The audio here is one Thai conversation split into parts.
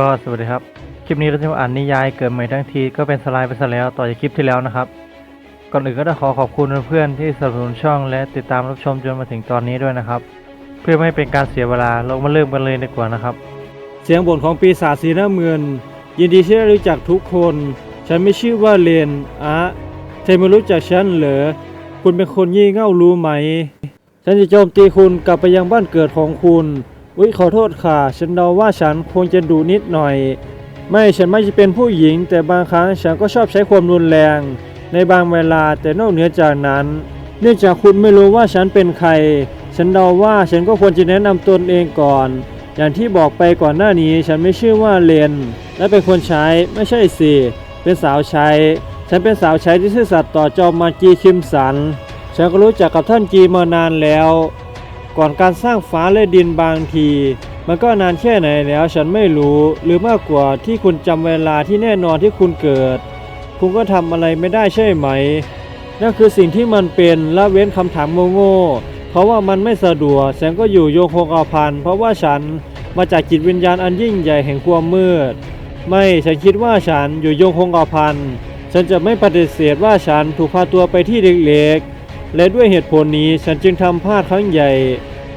ก็สวัสดีครับ คลิปนี้เราจะมาอ่านนิยายเกิดใหม่ทั้งทีก็เป็นสไลด์ไปซะแล้วต่อจากคลิปที่แล้วนะครับ ก่อนอื่นก็ต้องขอขอบคุณเพื่อนที่สนับสนุนช่องและติดตามรับชมจนมาถึงตอนนี้ด้วยนะครับ เพื่อไม่ให้เป็นการเสียเวลาเรามาเริ่มกันเลยดีกว่านะครับ เสียงบ่นของปีศาจสีน้ำเงิน ยินดีที่ได้รู้จักทุกคน ฉันไม่ชื่อว่าเลนอะเธอไม่รู้จักฉันเหรอคุณเป็นคนยี่เง่ารู้ไหม ฉันจะโจมตีคุณกลับไปยังบ้านเกิดของคุณ วิขอโทษค่ะ ฉันเดาว่าฉันคงจะดุนิดหน่อย ไม่ฉันไม่จะเป็นผู้หญิง แต่บางครั้งฉันก็ชอบใช้ความรุนแรง ในบางเวลาแต่นอกเหนือจากนั้น เนื่องจากคุณไม่รู้ว่าฉันเป็นใคร ฉันเดาว่าฉันก็ควรจะแนะนำตนเองก่อน อย่างที่บอกไปก่อนหน้านี้ฉันไม่ชื่อว่าเลน และเป็นคนใช้ไม่ใช่สิเป็นสาวใช้ ฉันเป็นสาวใช้ที่ซื่อสัตย์ต่อจอมมาจีคิมสัน ฉันก็รู้จักกับท่านจีมานานแล้ว ก่อนการสร้างฟ้าและดินบางที มันก็นานแค่ไหนแล้วฉันไม่รู้ หรือมากกว่าที่คุณจำเวลาที่แน่นอนที่คุณเกิด คุณก็ทำอะไรไม่ได้ใช่ไหม นั่นคือสิ่งที่มันเป็นละเว้นคำถามโง่ๆเพราะว่ามันไม่สะดวกฉันก็อยู่โยงคงอาพันเพราะว่าฉันมาจากจิตวิญญาณอันยิ่งใหญ่แห่งความมืด ไม่ฉันคิดว่าฉันอยู่โยงคงอาพันฉันจะไม่ปฏิเสธว่าฉันถูกพาตัวไปที่เล็กๆ และด้วยเหตุผลนี้ฉันจึงทำพลาดครั้งใหญ่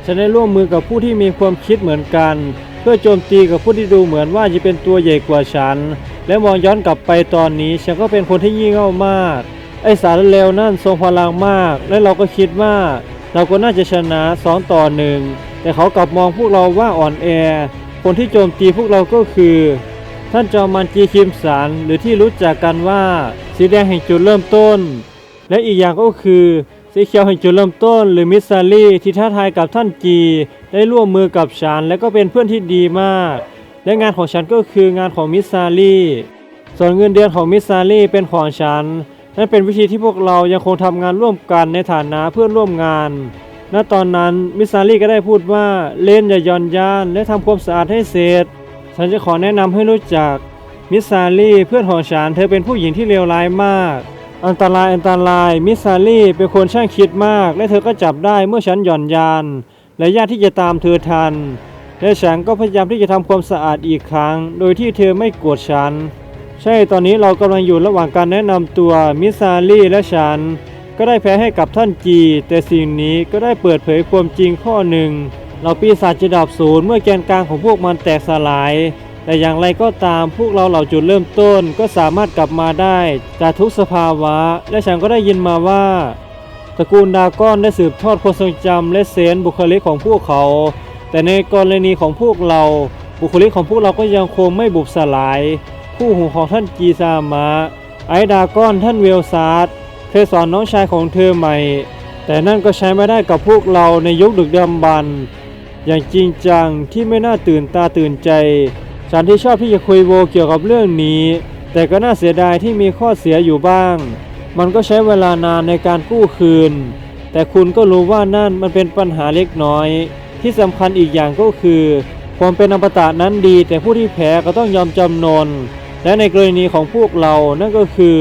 ฉันได้ร่วมมือกับผู้ที่มีความคิดเหมือนกัน เพื่อโจมตีกับผู้ที่ดูเหมือนว่าจะเป็นตัวใหญ่กว่าฉัน และมองย้อนกลับไปตอนนี้ ฉันก็เป็นคนที่ยี่งเง่ามาก ไอสารเลวนั่นทรงพลังมาก และเราก็คิดว่าเราก็น่าจะชนะสองต่อหนึ่งแต่เขากลับมองพวกเราว่าอ่อนแอ คนที่โจมตีพวกเราก็คือ ท่านจอมันจีคิมสันหรือที่รู้จักกันว่า สีแดงแห่งจุดเริ่มต้น และอีกอย่างก็คือ สีเขียวแห่งจุดเริ่มต้น หรือมิสซารีที่ท้าทายกับท่านจีได้ร่วมมือกับฉัน และก็เป็นเพื่อนที่ดีมาก และงานของฉันก็คืองานของมิสซารีส่วนเงินเดือนของมิสซารีเป็นของฉันนั่นเป็นวิธีที่พวกเรายังคงทำงานร่วมกันในฐานะเพื่อนร่วมงาน ณ ตอนนั้นมิสซารีก็ได้พูดว่าเล่นอย่าย่อนยานและทำความสะอาดให้เสร็จ ฉันจะขอแนะนำให้รู้จักมิสซารีเพื่อนของฉันเธอเป็นผู้หญิงที่เลวร้ายมาก อันตรายอันตราย มิสซารีเป็นคนช่างคิดมาก และเธอก็จับได้เมื่อฉันหย่อนยาน และยากที่จะตามเธอทัน และฉันก็พยายามที่จะทำความสะอาดอีกครั้ง โดยที่เธอไม่โกรธฉัน ใช่ตอนนี้เรากำลังอยู่ระหว่างการแนะนำตัวมิสซารีและฉัน ก็ได้แพ้ให้กับท่านจี แต่สิ่งนี้ก็ได้เปิดเผยความจริงข้อหนึ่ง เราปีศาจจะดับศูนย์เมื่อแกนกลางของพวกมันแตกสลาย แต่อย่างไรก็ตามพวกเราเหล่าจุดเริ่มต้นก็สามารถกลับมาได้จากทุกสภาวะ และฉันก็ได้ยินมาว่าตระกูลดาก้อนได้สืบทอดความทรงจำและเซนบุคลิกของพวกเขา แต่ในกรณีของพวกเรา บุคลิกของพวกเราก็ยังคงไม่บุบสลาย คู่หูของท่านกีซามะ ไอดาก้อนท่านเวลซาร์เคยสอนน้องชายของเธอใหม่ แต่นั่นก็ใช้ไม่ได้กับพวกเราในยุคดึกดำบรรอย่างจริงจังที่ไม่น่าตื่นตาตื่นใจ ฉันที่ชอบที่จะคุยโวเกี่ยวกับเรื่องนี้ แต่ก็น่าเสียดายที่มีข้อเสียอยู่บ้าง มันก็ใช้เวลานานในการกู้คืน แต่คุณก็รู้ว่านั่นมันเป็นปัญหาเล็กน้อย ที่สำคัญอีกอย่างก็คือ ความเป็นอมตะนั้นดี แต่ผู้ที่แพ้ก็ต้องยอมจำนน และในกรณีของพวกเรานั่นก็คือ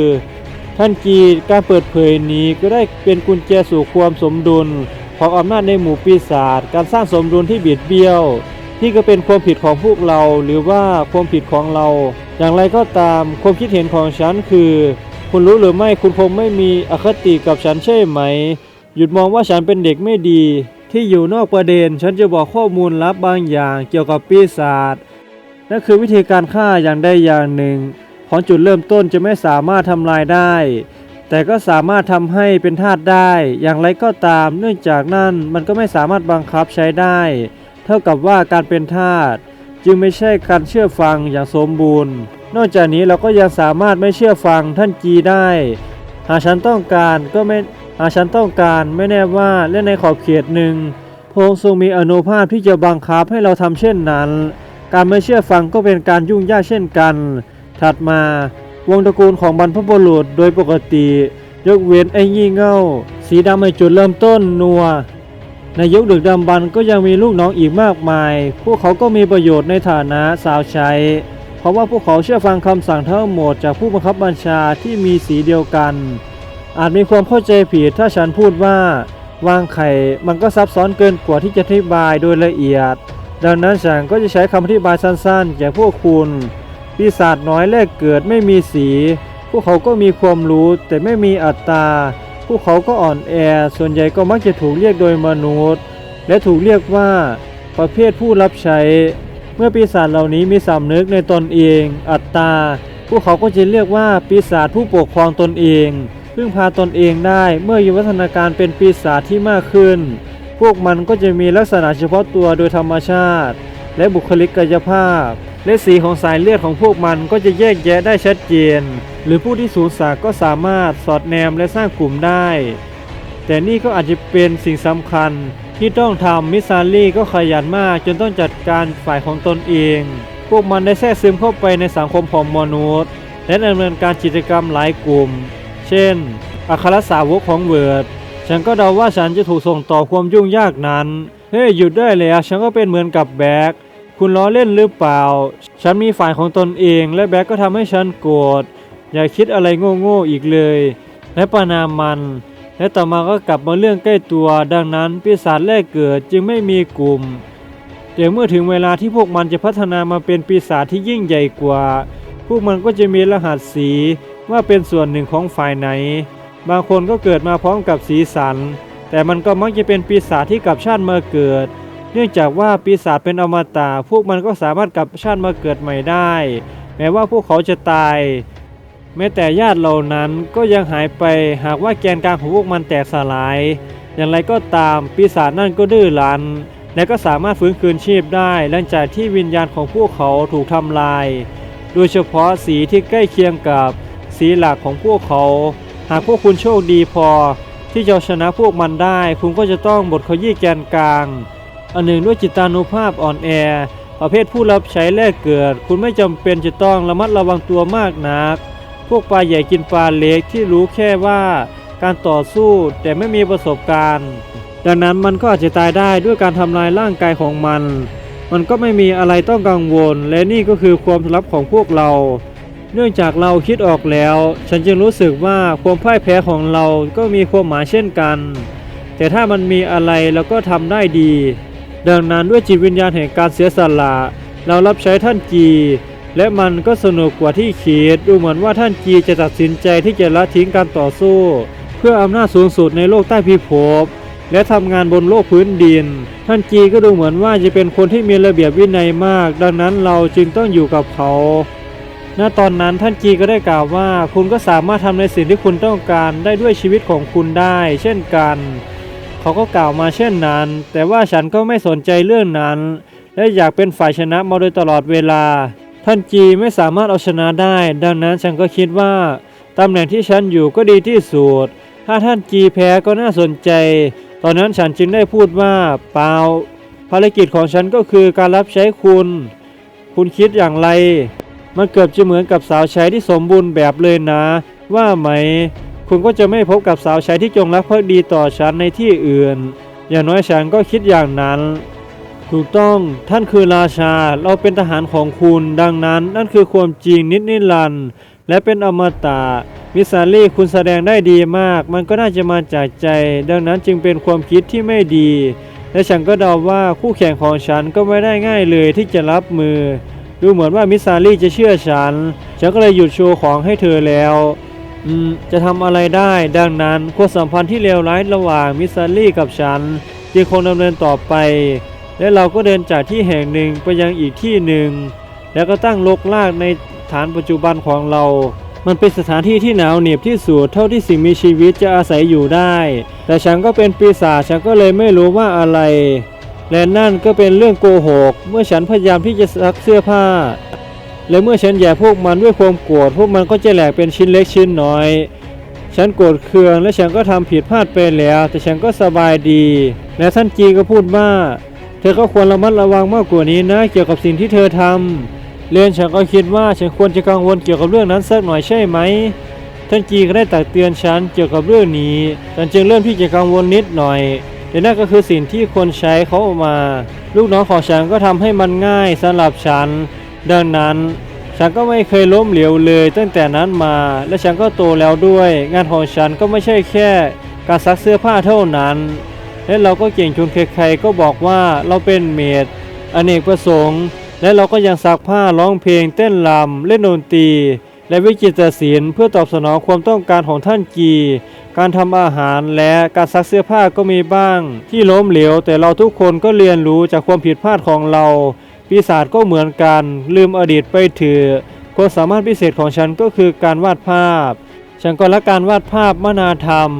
ท่านกีการเปิดเผยนี้ก็ได้เป็นกุญแจสู่ความสมดุล ของอำนาจในหมู่ปีศาจการสร้างสมดุลที่บิดเบี้ยว ที่ก็เป็นความผิดของพวกเราหรือว่าความผิดของเรา อย่างไรก็ตามความคิดเห็นของฉันคือ คุณรู้หรือไม่คุณคงไม่มีอคติกับฉันใช่ไหม หยุดมองว่าฉันเป็นเด็กไม่ดี ที่อยู่นอกประเด็น ฉันจะบอกข้อมูลลับบางอย่างเกี่ยวกับปีศาจนั่นคือวิธีการฆ่าอย่างใดอย่างหนึ่งของจุดเริ่มต้นจะไม่สามารถทำลายได้ แต่ก็สามารถทำให้เป็นธาตุได้ อย่างไรก็ตาม เนื่องจากนั่นมันก็ไม่สามารถบังคับใช้ได้ เท่ากับว่าการเป็นทาสจึงไม่ใช่การเชื่อฟังอย่างสมบูรณ์ นอกจากนี้เราก็ยังสามารถไม่เชื่อฟังท่านจีได้ หากฉันต้องการก็ไม่หากฉันต้องการไม่แน่ว่าและในขอบเขตหนึ่งพระองค์ทรงมีอนุภาพที่จะบังคับให้เราทำเช่นนั้น การไม่เชื่อฟังก็เป็นการยุ่งยากเช่นกัน ถัดมาวงตระกูลของบรรพบุรุษโดยปกติ ยกเว้นไอ้ยี่เง่า สีดำในจุดเริ่มต้นนัว ในยุคดึกดำบรรพ์ก็ยังมีลูกน้องอีกมากมาย พวกเขาก็มีประโยชน์ในฐานะสาวใช้ เพราะว่าพวกเขาเชื่อฟังคำสั่งทั้งหมดจากผู้บังคับบัญชาที่มีสีเดียวกัน อาจมีความเข้าใจผิดถ้าฉันพูดว่า วางไข่มันก็ซับซ้อนเกินกว่าที่จะอธิบายโดยละเอียด ดังนั้นฉันก็จะใช้คำอธิบายสั้นๆแก่พวกคุณปีศาจน้อยแรกเกิดไม่มีสี พวกเขาก็มีความรู้แต่ไม่มีอัตตา พวกเขาก็อ่อนแอ ส่วนใหญ่ก็มักจะถูกเรียกโดยมนุษย์ และถูกเรียกว่าประเภทผู้รับใช้ เมื่อปีศาจเหล่านี้มีสำนึกในตนเอง อัตตา พวกเขาก็จะเรียกว่าปีศาจผู้ปกครองตนเอง พึ่งพาตนเองได้เมื่ออยู่วัฒนาการเป็นปีศาจที่มากขึ้น พวกมันก็จะมีลักษณะเฉพาะตัวโดยธรรมชาติ และบุคลิกกายภาพ และสีของสายเลือดของพวกมันก็จะแยกแยะได้ชัดเจน หรือผู้ที่สูญสากก็สามารถสอดแนมและสร้างกลุ่มได้ แต่นี่ก็อาจจะเป็นสิ่งสำคัญที่ต้องทำมิซารี่ก็ขยันมากจนต้องจัดการฝ่ายของตนเอง พวกมันได้แทรกซึมเข้าไปในสังคมของมนุษย์ และดำเนินการกิจกรรมหลายกลุ่ม เช่น อัครสาวกของเวิร์ดฉันก็เดาว่าฉันจะถูกส่งต่อความยุ่งยากนั้น เฮ้ยหยุดได้แล้ว ฉันก็เป็นเหมือนกับแบ็คคุณล้อเล่นหรือเปล่า ฉันมีฝ่ายของตนเอง และแบ็คก็ทำให้ฉันโกรธ อย่าคิดอะไรโง่ๆอีกเลย และประนามมัน และต่อมาก็กลับมาเรื่องใกล้ตัว ดังนั้นปีศาจแรกเกิดจึงไม่มีกลุ่ม แต่เมื่อถึงเวลาที่พวกมันจะพัฒนามาเป็นปีศาจที่ยิ่งใหญ่กว่า พวกมันก็จะมีรหัสสีว่าเป็นส่วนหนึ่งของฝ่ายไหน บางคนก็เกิดมาพร้อมกับสีสัน แต่มันก็มักจะเป็นปีศาจที่กลับชาติมาเกิด เนื่องจากว่าปีศาจเป็นอมตะพวกมันก็สามารถกลับชาติมาเกิดใหม่ได้ แม้ว่าพวกเขาจะตาย แม้แต่ญาติเหล่านั้นก็ยังหายไปหากว่าแกนกลางของพวกมันแตกสลาย อย่างไรก็ตามปีศาจนั่นก็ดื้อรั้น และก็สามารถฟื้นคืนชีพได้หลังจากที่วิญญาณของพวกเขาถูกทำลาย โดยเฉพาะสีที่ใกล้เคียงกับสีหลักของพวกเขา หากพวกคุณโชคดีพอ ที่จะชนะพวกมันได้ คุณก็จะต้องบดขยี้แกนกลาง อันหนึ่งด้วยจิตานุภาพอ่อนแอประเภทผู้รับใช้แลกเกิด คุณไม่จำเป็นจะต้องระมัดระวังตัวมากนัก พวกปลาใหญ่กินปลาเล็กที่รู้แค่ว่าการต่อสู้แต่ไม่มีประสบการณ์ ดังนั้นมันก็อาจจะตายได้ด้วยการทำลายร่างกายของมัน มันก็ไม่มีอะไรต้องกังวล และนี่ก็คือความลับของพวกเรา เนื่องจากเราคิดออกแล้ว ฉันจึงรู้สึกว่าความพ่ายแพ้ของเราก็มีความหมายเช่นกัน แต่ถ้ามันมีอะไรเราก็ทำได้ดี ดังนั้นด้วยจิตวิญญาณแห่งการเสียสละ เรารับใช้ท่านจี และมันก็สนุกกว่าที่คิดดูเหมือนว่าท่านจีจะตัดสินใจที่จะละทิ้งการต่อสู้ เพื่ออำนาจสูงสุดในโลกใต้พิภพและทำงานบนโลกพื้นดิน ท่านจีก็ดูเหมือนว่าจะเป็นคนที่มีระเบียบวินัยมาก ดังนั้นเราจึงต้องอยู่กับเขา ณ ตอนนั้นท่านจีก็ได้กล่าวว่า คุณก็สามารถทำในสิ่งที่คุณต้องการได้ด้วยชีวิตของคุณได้ เช่นกัน เขาก็กล่าวมาเช่นนั้น แต่ว่าฉันก็ไม่สนใจเรื่องนั้น และอยากเป็นฝ่ายชนะมาโดยตลอดเวลา ท่านจีไม่สามารถเอาชนะได้ ดังนั้นฉันก็คิดว่าตำแหน่งที่ฉันอยู่ก็ดีที่สุด ถ้าท่านจีแพ้ก็น่าสนใจ ตอนนั้นฉันจึงได้พูดว่าเปล่า ภารกิจของฉันก็คือการรับใช้คุณ คุณคิดอย่างไร มันเกือบจะเหมือนกับสาวใช้ที่สมบูรณ์แบบเลยนะ ว่าไหม คุณก็จะไม่พบกับสาวใช้ที่จงรักภักดีต่อฉันในที่อื่น อย่างน้อยฉันก็คิดอย่างนั้น ถูกต้องท่านคือราชา เราเป็นทหารของคุณ ดังนั้นนั่นคือความจริงนิดนิรันดร์และเป็นอมตะมิสซารี่คุณแสดงได้ดีมาก มันก็น่าจะมาจากใจ ดังนั้นจึงเป็นความคิดที่ไม่ดี และฉันก็เดาว่าคู่แข่งของฉันก็ไม่ได้ง่ายเลยที่จะรับมือ ดูเหมือนว่ามิสซารี่จะเชื่อฉัน ฉันก็เลยหยุดโชว์ของให้เธอแล้วอืมจะทำอะไรได้ ดังนั้นความสัมพันธ์ที่เลวร้ายระหว่างมิสซารี่กับฉันจึงคงดำเนินต่อไป และเราก็เดินจากที่แห่งหนึ่งไปยังอีกที่หนึ่ง แล้วก็ตั้งลกลากในฐานปัจจุบันของเรา มันเป็นสถานที่ที่หนาวเหน็บที่สุดเท่าที่สิ่งมีชีวิตจะอาศัยอยู่ได้ แต่ฉันก็เป็นปีศาจฉันก็เลยไม่รู้ว่าอะไร และนั่นก็เป็นเรื่องโกหก เมื่อฉันพยายามที่จะซักเสื้อผ้า และเมื่อฉันแย่พวกมันด้วยความโกรธพวกมันก็จะแหลกเป็นชิ้นเล็กชิ้นน้อย ฉันโกรธเคืองและฉันก็ทำผิดพลาดไปแล้ว แต่ฉันก็สบายดี และท่านจีก็พูดว่า เธอก็ควรระมัดระวังมากกว่านี้นะ เกี่ยวกับสิ่งที่เธอทำเรียนฉันก็คิดว่าฉันควรจะกังวลเกี่ยวกับเรื่องนั้นสักหน่อยใช่ไหมท่านจีก็ได้ตักเตือนฉันเกี่ยวกับเรื่องนี้ ฉันจึงเริ่มที่จะกังวลนิดหน่อยแต่นั่นก็คือสิ่งที่คนใช้เขาเอามา ลูกน้องของฉันก็ทำให้มันง่ายสำหรับฉัน ดังนั้น ฉันก็ไม่เคยล้มเหลวเลย ตั้งแต่นั้นมา และฉันก็โตแล้วด้วย งานของฉันก็ไม่ใช่แค่ การซักเสื้อผ้าเท่านั้น และเราก็เก่งจนใครๆก็บอกว่าเราเป็นเมดอเนกประสงค์ และเราก็ยังซักผ้าร้องเพลงเต้นรำเล่นดนตรี และวิจิตรศิลป์เพื่อตอบสนองความต้องการของท่านกี การทำอาหารและการซักเสื้อผ้าก็มีบ้าง ที่ล้มเหลว แต่เราทุกคนก็เรียนรู้จากความผิดพลาดของเรา ปีศาจก็เหมือนกัน ลืมอดีตไปเถอะความสามารถพิเศษของฉันก็คือการวาดภาพ ฉันก็รักการวาดภาพมนาธรรม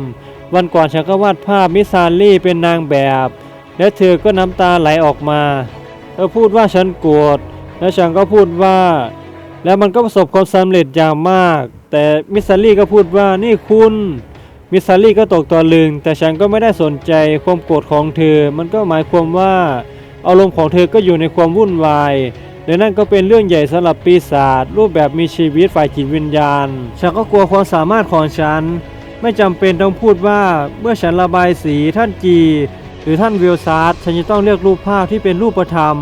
วันก่อนฉันก็วาดภาพมิซาลี่เป็นนางแบบ และเธอก็น้ำตาไหลออกมา เธอพูดว่าฉันโกรธ และฉันก็พูดว่า แล้วมันก็ประสบความสำเร็จอย่างมาก แต่มิซารี่ก็พูดว่านี่คุณ มิซารี่ก็ตกตะลึง แต่ฉันก็ไม่ได้สนใจความโกรธของเธอ มันก็หมายความว่าอารมณ์ของเธอก็อยู่ในความวุ่นวายและนั่นก็เป็นเรื่องใหญ่สำหรับปีศาจรูปแบบมีชีวิตฝ่ายจิตวิญญาณ ฉันก็กลัวความสามารถของฉัน ไม่จำเป็นต้องพูดว่าเมื่อฉันระบายสีท่านจี หรือท่านวิลซาร์ฉันจะต้องเลือกรูปภาพที่เป็นรูปธรรม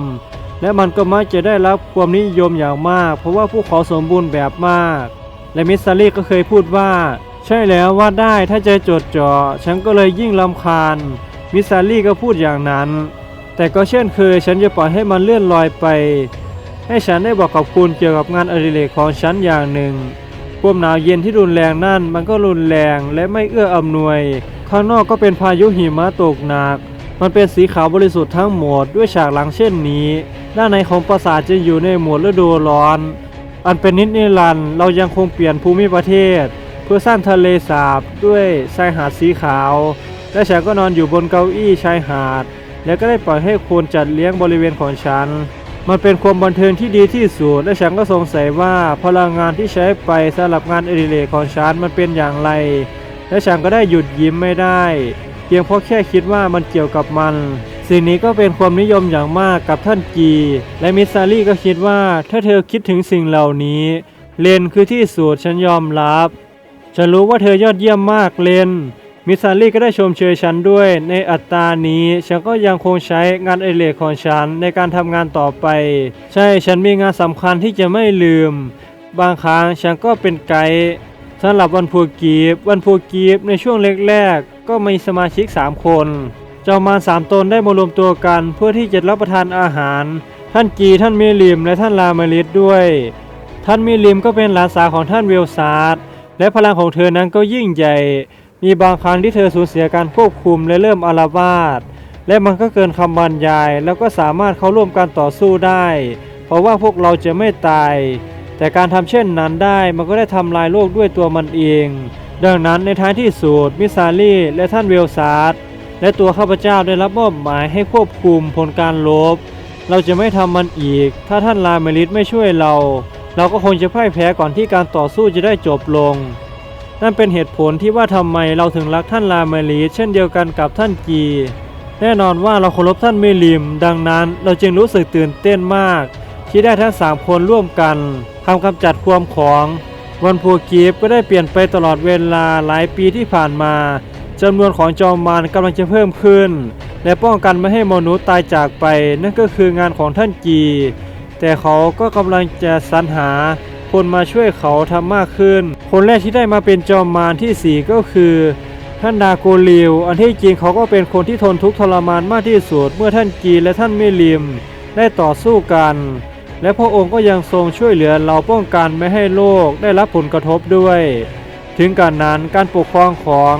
และมันก็มักจะได้รับความนิยมอย่างมาก เพราะว่าพวกเขาสมบูรณ์แบบมาก และมิสซารีก็เคยพูดว่า ใช่แล้วว่าดได้ถ้าใจจดจ่อฉันก็เลยยิ่งลำคาญ มิสซารีก็พูดอย่างนั้น แต่ก็เช่นเคยฉันจะปล่อยให้มันเลื่อนลอยไป ให้ฉันได้บอกกับคุณเกี่ยวกับงานอดิเรกของฉันอย่างหนึ่ง วามหนาวเย็นที่รุนแรงนั่นมันก็รุนแรงและไม่เอื้ออำนวย ข้างนอกก็เป็นพายุหิมะตกหนัก มันเป็นสีขาวบริสุทธิ์ทั้งหมดด้วยฉากหลังเช่นนี้ ด้านในของปราสาทจะอยู่ในหมวดฤดูร้อน อันเป็นนิดนิรันดร์เรายังคงเปลี่ยนภูมิประเทศ เพื่อสร้างทะเลสาบด้วยชายหาดสีขาว และฉันก็นอนอยู่บนเก้าอี้ชายหาด แล้วก็ได้ปล่อยให้คนจัดเลี้ยงบริเวณของฉัน มันเป็นความบันเทิงที่ดีที่สุด และฉันก็สงสัยว่าพลังงานที่ใช้ไปสำหรับงานอดิเรกของฉันมันเป็นอย่างไร และฉันก็ได้หยุดยิ้มไม่ได้ เพียงเพราะแค่คิดว่ามันเกี่ยวกับมัน สิ่งนี้ก็เป็นความนิยมอย่างมากกับท่านกี และมิสซารี่ก็คิดว่าถ้าเธอคิดถึงสิ่งเหล่านี้ เลนคือที่สุดฉันยอมรับ ฉันรู้ว่าเธอยอดเยี่ยมมากเลน มิซารี่ก็ได้ชมเชยฉันด้วย ในอัตรานี้ฉันก็ยังคงใช้งานอดิเรกของฉันในการทำงานต่อไป ใช่ฉันมีงานสำคัญที่จะไม่ลืม บางครั้งฉันก็เป็นไกด์สำหรับวันพูกีบวันพูกีบในช่วงแรกๆก็มีสมาชิก 3 คน เจ้ามารสามตนได้มารวมตัวกันเพื่อที่จะรับประทานอาหาร ท่านกีท่านเมลิมและท่านลามาริสด้วย ท่านมิลิมก็เป็นหลานสาวของท่านเวลซาร์และพลังของเธอนั้นก็ยิ่งใหญ่ มีบางครั้งที่เธอสูญเสียการควบคุมและเริ่มอาละวาดและมันก็เกินคำบรรยาย แล้วก็สามารถเข้าร่วมการต่อสู้ได้ เพราะว่าพวกเราจะไม่ตาย แต่การทำเช่นนั้นได้มันก็ได้ทำลายโลกด้วยตัวมันเอง ดังนั้นในท้ายที่สุดมิซารีและท่านเวลซาร์และตัวข้าพเจ้าได้รับมอบหมายให้ควบคุมผลการลบ เราจะไม่ทำมันอีก ถ้าท่านลาเมลิสไม่ช่วยเรา เราก็คงจะพ่ายแพ้ก่อนที่การต่อสู้จะได้จบลง นั่นเป็นเหตุผลที่ว่าทำไมเราถึงรักท่านลาเมลิสเช่นเดียวกันกับท่านกี แน่นอนว่าเราเคารพท่านเมลิม ดังนั้นเราจึงรู้สึกตื่นเต้นมาก ที่ได้ทั้งสามคนร่วมกันทำกำจัดความของวันพูกีฟก็ได้เปลี่ยนไปตลอดเวลาหลายปีที่ผ่านมาจำนวนของจอมมารกำลังจะเพิ่มขึ้น และป้องกันไม่ให้มนุษย์ตายจากไป นั่นก็คืองานของท่านกี แต่เขาก็กำลังจะสรรหา คนมาช่วยเขาทำมากขึ้น คนแรกที่ได้มาเป็นจอมมารที่สี่ก็คือท่านดาโกลิว อันที่จริงเขาก็เป็นคนที่ทนทุกข์ทรมานมากที่สุด เมื่อท่านกีและท่านเมลิม ได้ต่อสู้กัน และพระองค์ก็ยังทรงช่วยเหลือเราป้องกันไม่ให้โลกได้รับผลกระทบด้วย ถึงการนั้นการปกครองของ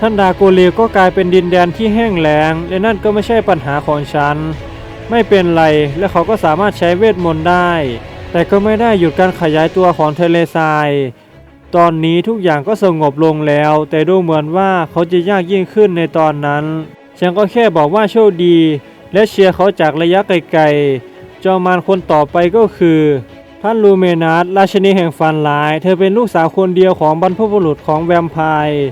ท่านดาโกลิวก็กลายเป็นดินแดนที่แห้งแล้ง และนั่นก็ไม่ใช่ปัญหาของฉัน ไม่เป็นไร และเขาก็สามารถใช้เวทมนต์ได้ แต่ก็ไม่ได้หยุดการขยายตัวของทะเลทราย ตอนนี้ทุกอย่างก็สงบลงแล้ว แต่ดูเหมือนว่าเขาจะยากยิ่งขึ้นในตอนนั้นฉันก็แค่บอกว่าโชคดี และเชียร์เขาจากระยะไกลๆ จอมารคนต่อไปก็คือท่านลูเมนัสราชินีแห่งฟันลาย เธอเป็นลูกสาวคนเดียวของบรรพบุรุษของแวมไพร์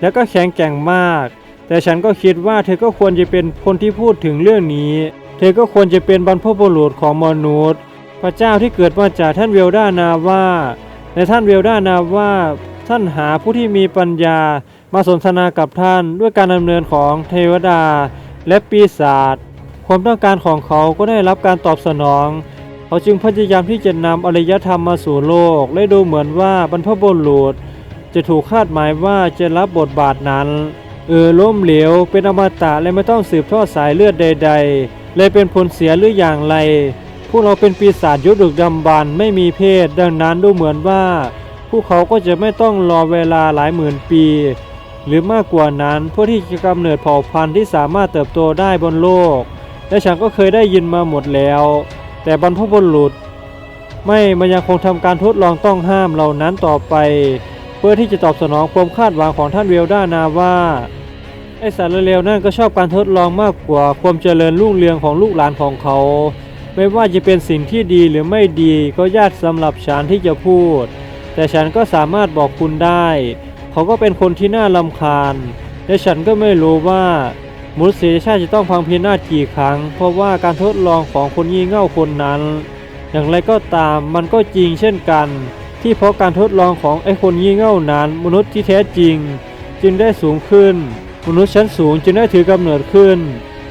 และก็แข็งแกร่งมาก แต่ฉันก็คิดว่าเธอก็ควรจะเป็นคนที่พูดถึงเรื่องนี้ เธอก็ควรจะเป็นบรรพบุรุษของมนุษย์ พระเจ้าที่เกิดมาจากท่านเวลดานาว่าในท่านเวลดานาว่าท่านหาผู้ที่มีปัญญามาสนทนากับท่านด้วยการดำเนินของเทวดาและปีศาจความต้องการของเขาก็ได้รับการตอบสนอง เขาจึงพยายามที่จะนำอารยธรรมมาสู่โลก และดูเหมือนว่าบรรพบุรุษจะถูกคาดหมายว่าจะรับบทบาทนั้น เออล้มเหลวเป็นอมตะและไม่ต้องสืบทอดสายเลือดใด ๆ เลยเป็นผลเสียหรืออย่างไร วกเราเป็นปีศาจยุคดึกดำบรรพ์ไม่มีเพศ ดังนั้นดูเหมือนว่า พวกเขาก็จะไม่ต้องรอเวลาหลายหมื่นปี หรือมากกว่านั้นเพื่อที่จะกำเนิดเผ่าพันธุ์ที่สามารถเติบโตได้บนโลก และฉันก็เคยได้ยินมาหมดแล้ว แต่บรรพบุรุษไม่มันยังคงทำการทดลองต้องห้ามเหล่านั้นต่อไป เพื่อที่จะตอบสนองความคาดหวังของท่านเวลด้านาว่าไอสารเลวนั่นก็ชอบการทดลองมากกว่าความเจริญรุ่งเรืองของลูกหลานของเขา ไม่ว่าจะเป็นสิ่งที่ดีหรือไม่ดีก็ยากสำหรับฉันที่จะพูด แต่ฉันก็สามารถบอกคุณได้ เขาก็เป็นคนที่น่าลำคาญ และฉันก็ไม่รู้ว่ามนุษยชาติจะต้องพังพินาศกี่ครั้ง เพราะว่าการทดลองของคนงี่เง่าคนนั้น อย่างไรก็ตามมันก็จริงเช่นกัน ที่เพราะการทดลองของไอ้คนงี่เง่านั้น มนุษย์ที่แท้จริง จึงได้สูงขึ้น มนุษย์ชั้นสูงจึงได้ถือกำเนิดขึ้น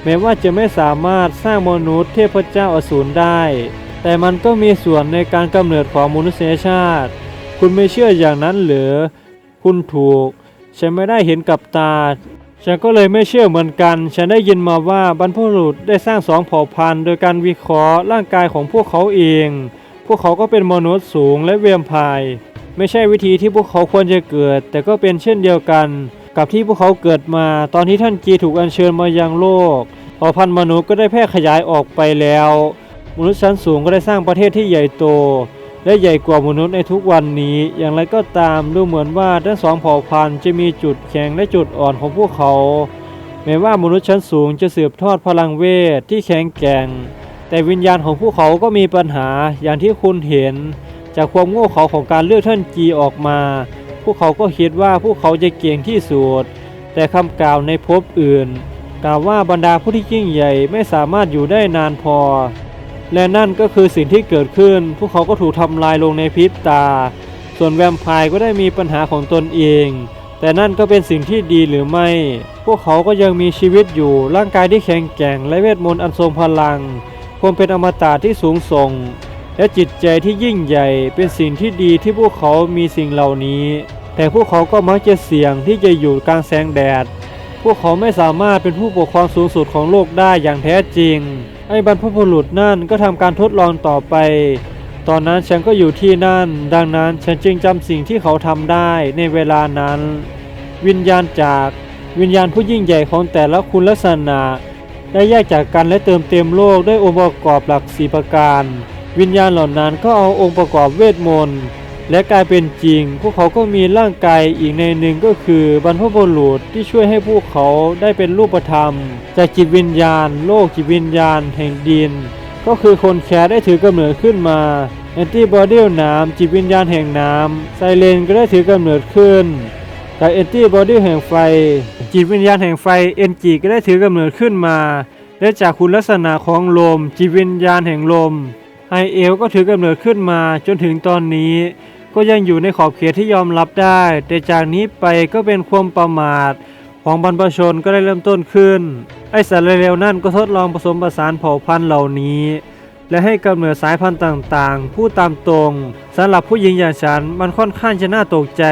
แม้ว่าจะไม่สามารถสร้างมนุษย์เทพเจ้าอสูรได้ แต่มันก็มีส่วนในการกำเนิดของมนุษยชาติ คุณไม่เชื่ออย่างนั้นหรือ คุณถูก ฉันไม่ได้เห็นกับตา ฉันก็เลยไม่เชื่อเหมือนกัน ฉันได้ยินมาว่าบรรพบุรุษได้สร้างสองเผ่าพันธุ์ โดยการวิเคราะห์ร่างกายของพวกเขาเอง พวกเขาก็เป็นมนุษย์สูงและเวียมพาย ไม่ใช่วิธีที่พวกเขาควรจะเกิด แต่ก็เป็นเช่นเดียวกัน กับที่พวกเขาเกิดมา ตอนที่ท่านจีถูกอัญเชิญมายังโลกเผ่าพันธุ์มนุษย์ก็ได้แพร่ขยายออกไปแล้ว มนุษย์ชั้นสูงก็ได้สร้างประเทศที่ใหญ่โต และใหญ่กว่ามนุษย์ในทุกวันนี้ อย่างไรก็ตามดูเหมือนว่าทั้งสองเผ่าพันธุ์จะมีจุดแข็งและจุดอ่อนของพวกเขา แม้ว่ามนุษย์ชั้นสูงจะสืบทอดพลังเวทที่แข็งแกร่ง แต่วิญญาณของพวกเขาก็มีปัญหาอย่างที่คุณเห็น จากความโง่เขลาของการเลือกท่านจีออกมา พวกเขาก็คิดว่าพวกเขาจะเก่งที่สุด แต่คำกล่าวในภพอื่น กล่าวว่าบรรดาผู้ที่ยิ่งใหญ่ไม่สามารถอยู่ได้นานพอ และนั่นก็คือสิ่งที่เกิดขึ้น พวกเขาก็ถูกทำลายลงในพริบตา ส่วนแวมไพร์ก็ได้มีปัญหาของตนเอง แต่นั่นก็เป็นสิ่งที่ดีหรือไม่ พวกเขาก็ยังมีชีวิตอยู่ ร่างกายที่แข็งแกร่ง และเวทมนต์อันทรงพลัง ความเป็นอมตะที่สูงส่ง และจิตใจที่ยิ่งใหญ่เป็นสิ่งที่ดีที่พวกเขามีสิ่งเหล่านี้ แต่พวกเขาก็มักจะเสี่ยงที่จะอยู่กลางแสงแดด พวกเขาไม่สามารถเป็นผู้ปกครองสูงสุดของโลกได้อย่างแท้จริง ไอ้บรรพบุรุษนั่นก็ทำการทดลองต่อไป ตอนนั้นฉันก็อยู่ที่นั่น ดังนั้นฉันจึงจำสิ่งที่เขาทำได้ในเวลานั้น วิญญาณจากวิญญาณผู้ยิ่งใหญ่ของแต่ละคุณลักษณะ ได้แยกจากกันและเติมเต็มโลกด้วยองค์ประกอบหลักสีประการ วิญญาณเหล่านั้นก็เอาองค์ประกอบเวทมนต์และกลายเป็นจริง พวกเขาก็มีร่างกายอีกในหนึ่งก็คือบรรพบุรุษที่ช่วยให้พวกเขาได้เป็นรูปธรรม จากจิตวิญญาณ โลกจิตวิญญาณแห่งดิน ก็คือคนแคร์ได้ถือกำเนิดขึ้นมาแอนตี้บอดีน้ำจิตวิญญาณแห่งน้ำไซเลนก็ได้ถือกำเนิดขึ้นกับแอนตี้บอดีแห่งไฟ จิตวิญญาณแห่งไฟเอนจีก็ได้ถือกำเนิดขึ้นมา และจากคุณลักษณะของลม จิตวิญญาณแห่งลม ไฮเอลก็ถือกำเนิดขึ้นมาจนถึงตอนนี้ ก็ยังอยู่ในขอบเขตที่ยอมรับได้ แต่จากนี้ไปก็เป็นความประมาท ของบรรพชนก็ได้เริ่มต้นขึ้น ไอสารเลวๆนั่นก็ทดลองผสมผสานเผ่าพันธุ์เหล่านี้ และให้กำเนิดสายพันธุ์ต่างๆ ผู้ตามตรงสำหรับผู้หญิงอย่างฉันมันค่อนข้างจะน่าตกใจ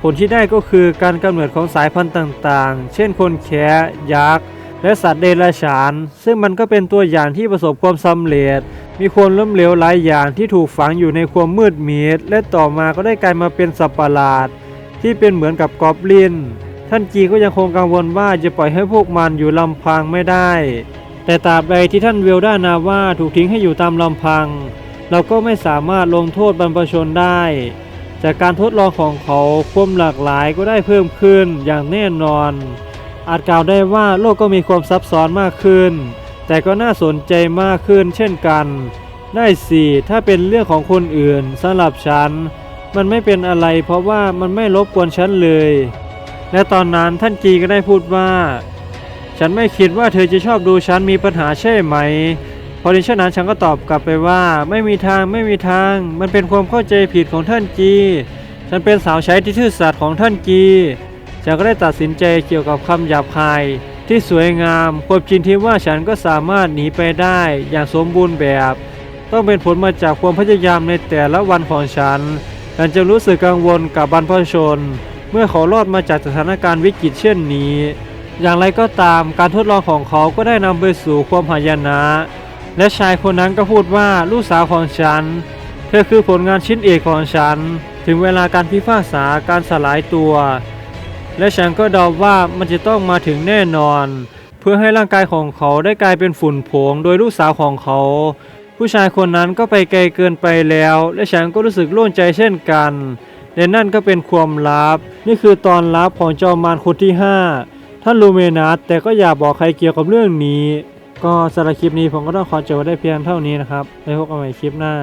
ผลที่ได้ก็คือการกำเนิดของสายพันธุ์ต่างๆ เช่นคนแคะยักษ์ และสัตว์เดรัจฉาน ซึ่งมันก็เป็นตัวอย่างที่ประสบความสำเร็จ มีความล้มเหลวหลายอย่างที่ถูกฝังอยู่ในความมืดมิดและต่อมาก็ได้กลายมาเป็นสัตว์ประหลาด ที่เป็นเหมือนกับกอบลิน ท่านจีก็ยังคงกังวลว่าจะปล่อยให้พวกมันอยู่ลำพังไม่ได้ แต่ตราบใดที่ท่านเวลด้านาว่าถูกทิ้งให้อยู่ตามลำพัง เราก็ไม่สามารถลงโทษบรรพชนได้จากการทดลองของเขาความหลากหลายก็ได้เพิ่มขึ้นอย่างแน่นอน อาจกล่าวได้ว่าโลกก็มีความซับซ้อนมากขึ้น แต่ก็น่าสนใจมากขึ้นเช่นกัน ได้สิถ้าเป็นเรื่องของคนอื่นสำหรับฉัน มันไม่เป็นอะไรเพราะว่ามันไม่รบกวนฉันเลย และตอนนั้นท่านจีก็ได้พูดว่า ฉันไม่คิดว่าเธอจะชอบดูฉันมีปัญหาใช่ไหมพอดิฉันนั้นฉันก็ตอบกลับไปว่าไม่มีทางไม่มีทาง มันเป็นความเข้าใจผิดของท่านจี ฉันเป็นสาวใช้ที่ซื่อสัตย์ของท่านจี ฉันก็ได้ตัดสินใจเกี่ยวกับคำหยาบคาย ที่สวยงามความจริงที่ว่าฉันก็สามารถหนีไปได้อย่างสมบูรณ์แบบ ต้องเป็นผลมาจากความพยายามในแต่ละวันของฉัน ฉันจะรู้สึกกังวลกับบรรพชน เมื่อเขารอดมาจากสถานการณ์วิกฤตเช่นนี้ อย่างไรก็ตามการทดลองของเขาก็ได้นำไปสู่ความหายนะ และชายคนนั้นก็พูดว่าลูกสาวของฉัน เธอคือผลงานชิ้นเอกของฉัน ถึงเวลาการพิพากษาการสลายตัว และฉันก็เดาว่ามันจะต้องมาถึงแน่นอน เพื่อให้ร่างกายของเขาได้กลายเป็นฝุ่นผงโดยลูกสาวของเขา ผู้ชายคนนั้นก็ไปไกลเกินไปแล้ว และฉันก็รู้สึกโล่งใจเช่นกันและนั่นก็เป็นความลับ นี่คือตอนลับของจอมมารคนที่ 5 ท่านลูเมนัสแต่ก็อย่าบอกใครเกี่ยวกับเรื่องนี้ ก็สำหรับคลิปนี้ผมก็ต้องขอจบไว้ได้เพียงเท่านี้นะครับไว้พบกันใหม่คลิปหน้า